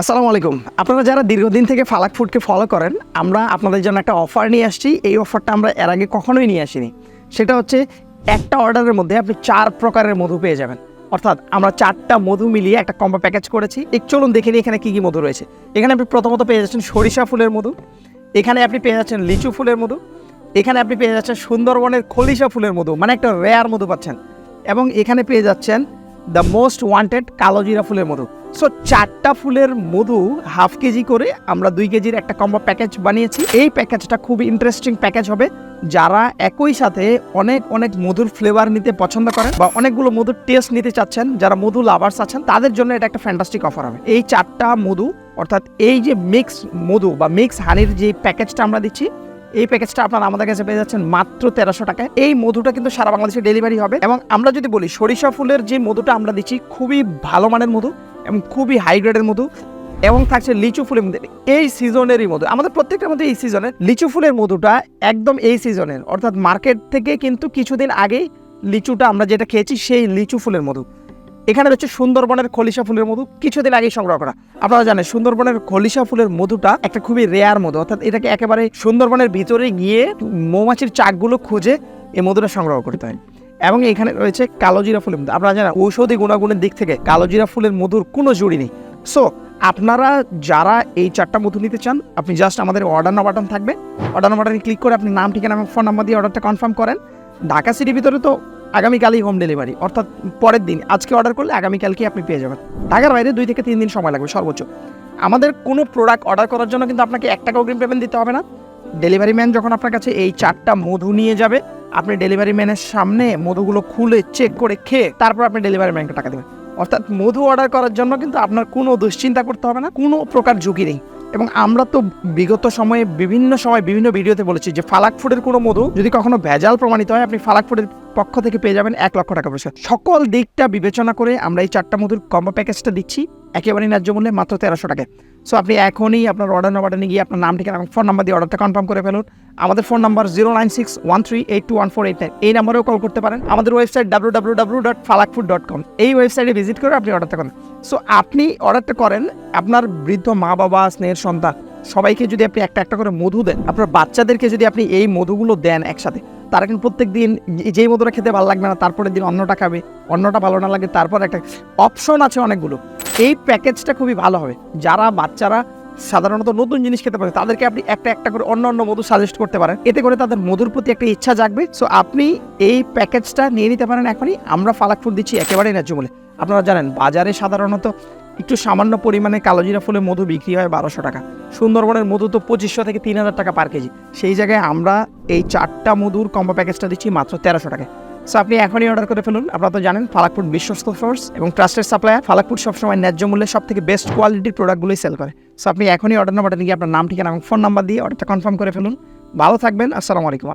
আসসালামু আলাইকুম। আপনারা যারা দীর্ঘদিন থেকে ফালাক ফুডকে ফলো করেন, আমরা আপনাদের জন্য একটা অফার নিয়ে আসছি। এই অফারটা আমরা এর আগে কখনোই নিয়ে আসিনি। সেটা হচ্ছে একটা অর্ডারের মধ্যে আপনি চার প্রকারের মধু পেয়ে যাবেন। অর্থাৎ আমরা চারটা মধু মিলিয়ে একটা কম্বো প্যাকেজ করেছি। এক চলুন দেখে নিই এখানে কী কী মধু রয়েছে। এখানে আপনি প্রথমত পেয়ে যাচ্ছেন সরিষা ফুলের মধু। এখানে আপনি পেয়ে যাচ্ছেন লিচু ফুলের মধু। এখানে আপনি পেয়ে যাচ্ছেন সুন্দরবনের খলিশা ফুলের মধু মানে একটা রেয়ার মধু পাচ্ছেন। এবং এখানে পেয়ে যাচ্ছেন দ্য মোস্ট ওয়ান্টেড কালোজিরা ফুলের মধু। সো চারটা ফুলের মধু হাফ কেজি করে আমরা দুই কেজির একটা কম্বো প্যাকেজ বানিয়েছি। এই প্যাকেজটা খুব ইন্টারেস্টিং প্যাকেজ হবে। যারা একই সাথে অনেক অনেক মধুর ফ্লেভার নিতে পছন্দ করেন বা অনেকগুলো মধুর টেস্ট নিতে চাচ্ছেন, যারা মধু লাভার্স আছেন, তাদের জন্য এটা একটা ফ্যান্টাস্টিক অফার হবে। এই চারটা মধু, অর্থাৎ এই যে মিক্স মধু বা মিক্স হানির যে প্যাকেজটা আমরা দিচ্ছি এই প্যাকেজটা আপনারা আমাদের কাছে পেয়ে যাচ্ছেন মাত্র তেরোশো টাকায়। এই মধুটা কিন্তু সারা বাংলাদেশে ডেলিভারি হবে এবং আমরা যদি বলি, সরিষা ফুলের যে মধুটা আমরা দিচ্ছি, খুবই ভালো মানের মধু এবং খুবই হাই গ্রেডের মধু এবং থাকছে লিচু ফুলের মধ্যে। এই সিজনেরই মধু। আমাদের প্রত্যেকটা মধ্যে এই সিজনের লিচু ফুলের মধুটা একদম এই সিজনের অর্থাৎ মার্কেট থেকে কিন্তু কিছুদিন আগেই লিচুটা আমরা যেটা খেয়েছি, সেই লিচু ফুলের মধু। এখানে রয়েছে সুন্দরবনের খলিশা ফুলের মধু। কিছুদিন আগেই সংগ্রহ করা। আপনারা জানেন, সুন্দরবনের খলিশা ফুলের মধুটা একটা খুবই রেয়ার মধু। অর্থাৎ এটাকে একেবারে সুন্দরবনের ভিতরে গিয়ে মৌমাছির চাকগুলো খুঁজে এই মধুটা সংগ্রহ করতে হয়। এবং এখানে রয়েছে কালোজিরা ফুলের মধু। আপনারা জানেন, ঔষধি গুণাগুণের দিক থেকে কালোজিরা ফুলের মধুর কোনো জুড়ি নেই। সো আপনারা যারা এই চারটা মধু নিতে চান, আপনি জাস্ট আমাদের অর্ডার না বাটন থাকবে। অর্ডার না বাটনে ক্লিক করে আপনি নাম, ঠিকানা এবং ফোন নাম্বার দিয়ে অর্ডারটা কনফার্ম করেন। ঢাকা সিটির ভিতরে তো আগামীকালই হোম ডেলিভারি অর্থাৎ পরের দিন। আজকে অর্ডার করলে আগামীকালকে আপনি পেয়ে যাবেন। ঢাকার বাইরে দুই থেকে তিন দিন সময় লাগবে, সর্বোচ্চ। আমাদের কোনো প্রোডাক্ট অর্ডার করার জন্য কিন্তু আপনাকে এক টাকা অগ্রিম পেমেন্ট দিতে হবে না। ডেলিভারি ম্যান যখন আপনার কাছে এই চারটা মধু নিয়ে যাবে, আপনি ডেলিভারি ম্যানের সামনে মধুগুলো খুলে চেক করে খেয়ে তারপর আপনি ডেলিভারি ম্যানকে টাকা দেবেন। অর্থাৎ মধু অর্ডার করার জন্য কিন্তু আপনার কোনো দুশ্চিন্তা করতে হবে না, কোনো প্রকার ঝুঁকি নেই। এবং আমরা তো বিগত সময়ে বিভিন্ন সময় বিভিন্ন ভিডিওতে বলেছি যে ফালাক ফুডের কোনো মধু যদি কখনো ভেজাল প্রমাণিত হয়, আপনি ফালাক ফুডের পক্ষ থেকে পেয়ে যাবেন এক লক্ষ টাকা পুরস্কার সকল দিকটা বিবেচনা করে আমরা এই চারটা মধুর কম্বো প্যাকেজটা দিচ্ছি, একেবারেই ন্যায্য মূল্যে, মাত্র তেরোশো টাকায়। সো আপনি এখনই আপনার অর্ডার নাম্বারটা গিয়ে আপনার নাম, ঠিকানা ফোন নাম্বার দিয়ে অর্ডারটা কনফার্ম করে ফেলুন। আমাদের phone number zero nine six one three eight two one four eight nine এই নাম্বারেও কল করতে পারেন। আমাদের website W W W dot Falakfood dot com এই ওয়েবসাইটে ভিজিট করে আপনি অর্ডারটা করেন। সো আপনি অর্ডারটা করেন, আপনার বৃদ্ধ মা বাবা, স্নেহের সন্তান, সবাইকে যদি আপনি একটা একটা করে মধু দেন, আপনার বাচ্চাদেরকে যদি আপনি এই মধুগুলো দেন একসাথে তারা কিন্তু প্রত্যেক দিন যেই মধুটা খেতে ভালো লাগবে না, তারপরের দিন অন্যটা খাবে। অন্যটা ভালো না লাগে তারপর একটা অপশন আছে অনেকগুলো। এই প্যাকেজটা খুবই ভালো হবে। যারা বাচ্চারা সাধারণত নতুন জিনিস খেতে পারে, তাদেরকে আপনি একটা একটা করে অন্য অন্য মধু সাজেস্ট করতে পারেন। এতে করে তাদের মধুর প্রতি একটা ইচ্ছা জাগবে। সো আপনি এই প্যাকেজটা নিয়ে নিতে পারেন এখনই। আমরা ফালাক ফুড দিচ্ছি একেবারেই ন্যায্য মূল্যে। আপনারা জানেন, বাজারে সাধারণত একটু সামান্য পরিমাণে কালোজিরা ফুলের মধু বিক্রি হয় বারোশো টাকা। সুন্দরবনের মধু তো পঁচিশশো থেকে তিন হাজার টাকা পার কেজি। সেই জায়গায় আমরা এই চারটা মধুর কম্বো প্যাকেজটা দিচ্ছি মাত্র তেরোশো টাকায়। সো আপনি এখনই অর্ডার করে ফেলুন। আপনারা তো জানেন, ফালাকপুর বিশ্বস্ত সোর্স এবং ট্রাস্টেড সাপ্লায়ার ফালাকপুর সবসময় ন্যায্য মূল্যে সব থেকে বেস্ট কোয়ালিটির প্রোডাক্টগুলোই সেল করে। সো আপনি এখনই অর্ডার নাম্বারটা নিয়ে আপনার নাম, ঠিকানা এবং ফোন নাম্বার দিয়ে অর্ডারটা কনফার্ম করে ফেলুন। ভালো থাকবেন। আসসালামু আলাইকুম।